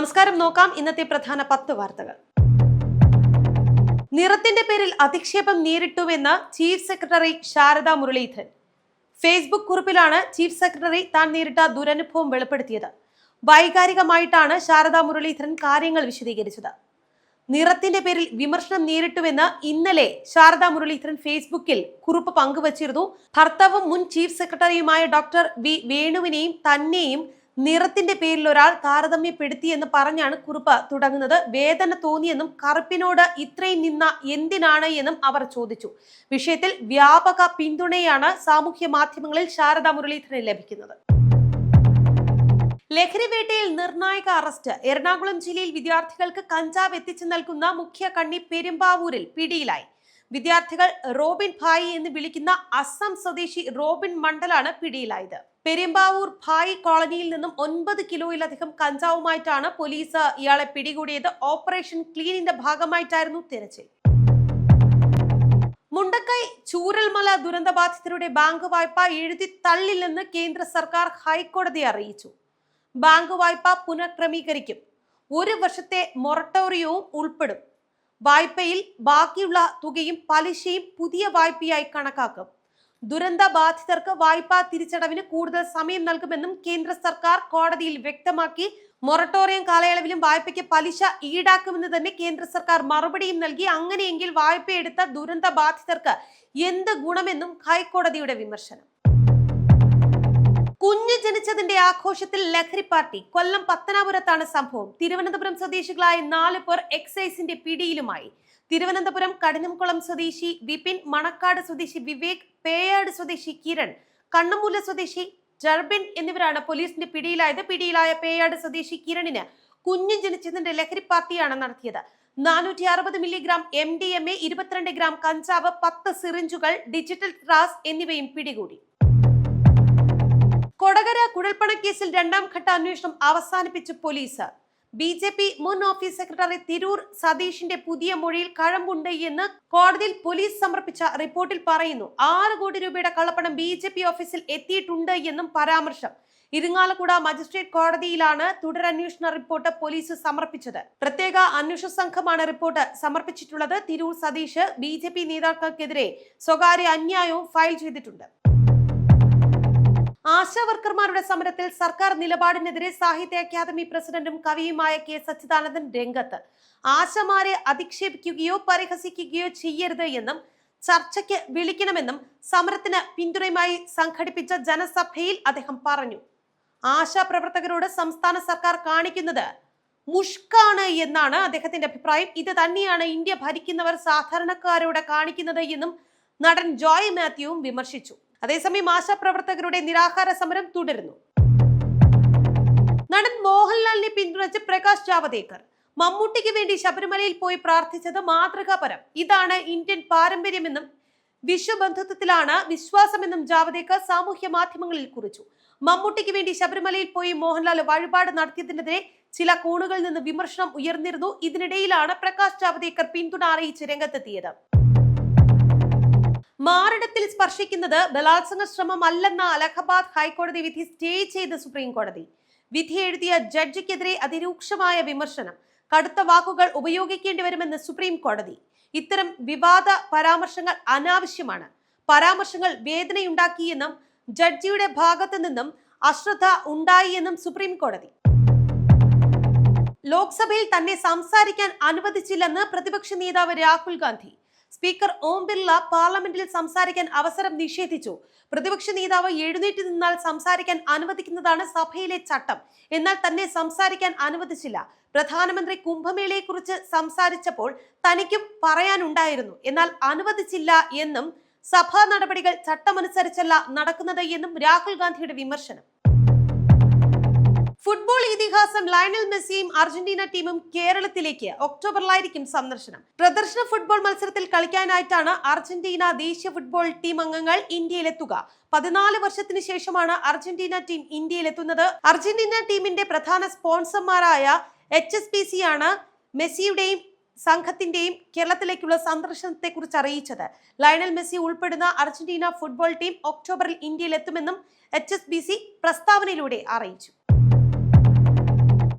നമസ്കാരം നോക്കാം. ഇന്നത്തെ പ്രധാന പത്ത് വാർത്തകൾ. നിറത്തിന്റെ പേരിൽ അധിക്ഷേപം നേരിട്ടുവെന്ന് chief secretary Sarada Muraleedharan. Facebook കുറിപ്പിലാണ് chief secretary താൻ നേരിട്ട ദുരനുഭവം വെളിപ്പെടുത്തിയത്. വൈകാരികമായിട്ടാണ് ശാരദ മുരളീധരൻ കാര്യങ്ങൾ വിശദീകരിച്ചത്. നിറത്തിന്റെ പേരിൽ വിമർശനം നേരിട്ടുവെന്ന് ഇന്നലെ ശാരദ മുരളീധരൻ ഫേസ്ബുക്കിൽ കുറിപ്പ് പങ്കുവച്ചിരുന്നു. ഭർത്താവും മുൻ ചീഫ് സെക്രട്ടറിയുമായ ഡോക്ടർ വി വേണുവിനെയും തന്നെയും നിറത്തിന്റെ പേരിൽ ഒരാൾ താരതമ്യപ്പെടുത്തിയെന്ന് പറഞ്ഞാണ് കുറിപ്പ് തുടങ്ങുന്നത്. വേദന തോന്നിയെന്നും കറുപ്പിനോട് ഇത്രയും നിന്ന എന്തിനാണ് എന്നും അവർ ചോദിച്ചു. വിഷയത്തിൽ വ്യാപക പിന്തുണയാണ് സാമൂഹ്യ മാധ്യമങ്ങളിൽ ശാരദ മുരളീധരന് ലഭിക്കുന്നത്. ലഹരിവേട്ടയിൽ നിർണായക അറസ്റ്റ്. എറണാകുളം ജില്ലയിൽ വിദ്യാർത്ഥികൾക്ക് കഞ്ചാവ് എത്തിച്ചു നൽകുന്ന മുഖ്യ കണ്ണി പെരുമ്പാവൂരിൽ പിടിയിലായി. വിദ്യാർത്ഥികൾ റോബിൻ ഭായി എന്ന് വിളിക്കുന്ന അസം സ്വദേശി റോബിൻ മണ്ഡലാണ് പിടിയിലായത്. പെരുമ്പാവൂർ ഭായ് കോളനിയിൽ നിന്നും ഒൻപത് കിലോയിലധികം കഞ്ചാവുമായിട്ടാണ് പോലീസ് ഇയാളെ പിടികൂടിയത്. ഓപ്പറേഷൻ ക്ലീനിന്റെ ഭാഗമായിട്ടായിരുന്നു തിരച്ചിൽ. മുണ്ടക്കൈ ചൂരൽമല ദുരന്തബാധിതരുടെ ബാങ്ക് വായ്പ എഴുതി തള്ളില്ലെന്ന് കേന്ദ്ര സർക്കാർ ഹൈക്കോടതിയെ അറിയിച്ചു. ബാങ്ക് വായ്പ പുനഃക്രമീകരിക്കും. ഒരു വർഷത്തെ മൊറട്ടോറിയവും ഉൾപ്പെടും. വായ്പയിൽ ബാക്കിയുള്ള തുകയും പലിശയും പുതിയ വായ്പയായി കണക്കാക്കും. ദുരന്ത ബാധിതർക്ക് വായ്പാ തിരിച്ചടവിന് കൂടുതൽ സമയം നൽകുമെന്നും കേന്ദ്ര സർക്കാർ കോടതിയിൽ വ്യക്തമാക്കി മൊറട്ടോറിയം കാലയളവിലും വായ്പയ്ക്ക് പലിശ ഈടാക്കുമെന്ന് തന്നെ കേന്ദ്ര സർക്കാർ മറുപടിയും നൽകി. അങ്ങനെയെങ്കിൽ വായ്പയെടുത്ത ദുരന്ത ബാധിതർക്ക് എന്ത് ഗുണമെന്നും ഹൈക്കോടതിയുടെ വിമർശനം. കുഞ്ഞു ജനിച്ചതിന്റെ ആഘോഷത്തിൽ ലഹരി പാർട്ടി കൊല്ലം പത്തനാപുരത്താണ് സംഭവം. തിരുവനന്തപുരം സ്വദേശികളായ നാല് പേർ എക്സൈസിന്റെ പിടിയിലുമായി. തിരുവനന്തപുരം കഠിനംകുളം സ്വദേശി വിപിൻ മണക്കാട് സ്വദേശി വിവേക് പേയാട് സ്വദേശി കിരൺ കണ്ണമൂല സ്വദേശി ജർബിൻ എന്നിവരാണ് പോലീസിന്റെ പിടിയിലായത്. പിടിയിലായ പേയാട് സ്വദേശി കിരണിന് കുഞ്ഞു ജനിച്ചതിന്റെ ലഹരി പാർട്ടിയാണ് നടത്തിയത്. നാനൂറ്റി അറുപത് milligram M D M A ഇരുപത്തിരണ്ട് ഗ്രാം കഞ്ചാവ് പത്ത് സിറിഞ്ചുകൾ ഡിജിറ്റൽ ട്രാസ് എന്നിവയും പിടികൂടി. കൊടകര കുഴൽപ്പണക്കേസിൽ രണ്ടാം ഘട്ട അന്വേഷണം അവസാനിപ്പിച്ച് പോലീസ്. ബി ജെ പി മുൻ ഓഫീസ് സെക്രട്ടറി തിരൂർ സതീഷിന്റെ പുതിയ മൊഴിയിൽ കഴമ്പുണ്ട് എന്ന് കോടതിയിൽ പോലീസ് സമർപ്പിച്ച റിപ്പോർട്ടിൽ പറയുന്നു. ആറ് കോടി രൂപയുടെ കള്ളപ്പണം ബി ജെ പി ഓഫീസിൽ എത്തിയിട്ടുണ്ട് എന്നും പരാമർശം. ഇരിങ്ങാലക്കുട മജിസ്ട്രേറ്റ് കോടതിയിലാണ് തുടരന്വേഷണ റിപ്പോർട്ട് പോലീസ് സമർപ്പിച്ചത്. പ്രത്യേക അന്വേഷണ സംഘമാണ് റിപ്പോർട്ട് സമർപ്പിച്ചിട്ടുള്ളത്. തിരൂർ സതീഷ് ബി നേതാക്കൾക്കെതിരെ സ്വകാര്യ അന്യായവും ഫയൽ ചെയ്തിട്ടുണ്ട്. ആശാ വർക്കർമാരുടെ സമരത്തിൽ സർക്കാർ നിലപാടിനെതിരെ സാഹിത്യ അക്കാദമി പ്രസിഡന്റും കവിയുമായ കെ സച്ചിദാനന്ദൻ രംഗത്ത്. ആശമാരെ അധിക്ഷേപിക്കുകയോ പരിഹസിക്കുകയോ ചെയ്യരുത് എന്നും ചർച്ചയ്ക്ക് വിളിക്കണമെന്നും സമരത്തിന് പിന്തുണയുമായി സംഘടിപ്പിച്ച ജനസഭയിൽ അദ്ദേഹം പറഞ്ഞു. ആശാ പ്രവർത്തകരോട് സംസ്ഥാന സർക്കാർ കാണിക്കുന്നത് മുഷ്കാണ് എന്നാണ് അദ്ദേഹത്തിന്റെ അഭിപ്രായം. ഇത് തന്നെയാണ് ഇന്ത്യ ഭരിക്കുന്നവർ സാധാരണക്കാരോട് കാണിക്കുന്നത് എന്നും നടൻ ജോയ് മാത്യുവും വിമർശിച്ചു. അതേസമയം ആശാപ്രവർത്തകരുടെ നിരാഹാര സമരം തുടരുന്നു. നടൻ മോഹൻലാലിനെ പിന്തുണച്ച് പ്രകാശ് ജാവദേക്കർ മമ്മൂട്ടിക്ക് വേണ്ടി ശബരിമലയിൽ പോയി പ്രാർത്ഥിച്ചത് മാതൃകാപരം. ഇതാണ് ഇന്ത്യൻ പാരമ്പര്യമെന്നും വിശ്വബന്ധുത്വത്തിലാണ് വിശ്വാസമെന്നും ജാവദേക്കർ സാമൂഹ്യ മാധ്യമങ്ങളിൽ കുറിച്ചു. മമ്മൂട്ടിക്ക് വേണ്ടി ശബരിമലയിൽ പോയി മോഹൻലാൽ വഴിപാട് നടത്തിയതിനെതിരെ ചില കോണുകളിൽ നിന്ന് വിമർശനം ഉയർന്നിരുന്നു. ഇതിനിടയിലാണ് പ്രകാശ് ജാവദേക്കർ പിന്തുണ അറിയിച്ച് രംഗത്തെത്തിയത്. മാറിടത്തിൽ സ്പർശിക്കുന്നത് ബലാത്സംഗ ശ്രമമല്ലെന്ന അലഹബാദ് ഹൈക്കോടതി വിധി സ്റ്റേ ചെയ്ത് സുപ്രീം കോടതി. വിധി എഴുതിയ ജഡ്ജിക്കെതിരെ അതിരൂക്ഷമായ വിമർശനം. കടുത്ത വാക്കുകൾ ഉപയോഗിക്കേണ്ടി വരുമെന്ന് സുപ്രീം കോടതി. ഇത്തരം വിവാദ പരാമർശങ്ങൾ അനാവശ്യമാണ്. പരാമർശങ്ങൾ വേദനയുണ്ടാക്കിയെന്നും ജഡ്ജിയുടെ ഭാഗത്തു നിന്നും അശ്രദ്ധ ഉണ്ടായി എന്നും സുപ്രീം കോടതി. ലോക്സഭയിൽ തന്നെ സംസാരിക്കാൻ അനുവദിച്ചില്ലെന്ന് പ്രതിപക്ഷ നേതാവ് രാഹുൽ ഗാന്ധി. സ്പീക്കർ ഓം ബിർള പാർലമെന്റിൽ സംസാരിക്കാൻ അവസരം നിഷേധിച്ചു. പ്രതിപക്ഷ നേതാവ് എഴുന്നേറ്റ് നിന്നാൽ സംസാരിക്കാൻ അനുവദിക്കുന്നതാണ് സഭയിലെ ചട്ടം. എന്നാൽ തന്നെ സംസാരിക്കാൻ അനുവദിച്ചില്ല. പ്രധാനമന്ത്രി കുംഭമേളയെക്കുറിച്ച് സംസാരിച്ചപ്പോൾ തനിക്കും പറയാനുണ്ടായിരുന്നു. എന്നാൽ അനുവദിച്ചില്ല എന്നും സഭാ നടപടികൾ ചട്ടമനുസരിച്ചല്ല നടക്കുന്നത് എന്നും രാഹുൽ ഗാന്ധിയുടെ വിമർശനം. ഫുട്ബോൾ ഇതിഹാസം ലയണൽ മെസ്സിയും അർജന്റീന ടീമും കേരളത്തിലേക്ക് ഒക്ടോബറിലായിരിക്കും സന്ദർശനം. പ്രദർശന ഫുട്ബോൾ മത്സരത്തിൽ കളിക്കാനായിട്ടാണ് അർജന്റീന ദേശീയ ഫുട്ബോൾ ടീം അംഗങ്ങൾ ഇന്ത്യയിലെത്തുക. പതിനാല് വർഷത്തിന് ശേഷമാണ് അർജന്റീന ടീം ഇന്ത്യയിലെത്തുന്നത്. അർജന്റീന ടീമിന്റെ പ്രധാന സ്പോൺസർമാരായ എച്ച് എസ് പി സി ആണ് മെസ്സിയുടെയും സംഘത്തിന്റെയും കേരളത്തിലേക്കുള്ള സന്ദർശനത്തെക്കുറിച്ച് അറിയിച്ചത്. ലയണൽ മെസ്സി ഉൾപ്പെടുന്ന അർജന്റീന ഫുട്ബോൾ ടീം ഒക്ടോബറിൽ ഇന്ത്യയിലെത്തുമെന്നും എച്ച് എസ് ബി സി പ്രസ്താവനയിലൂടെ അറിയിച്ചു.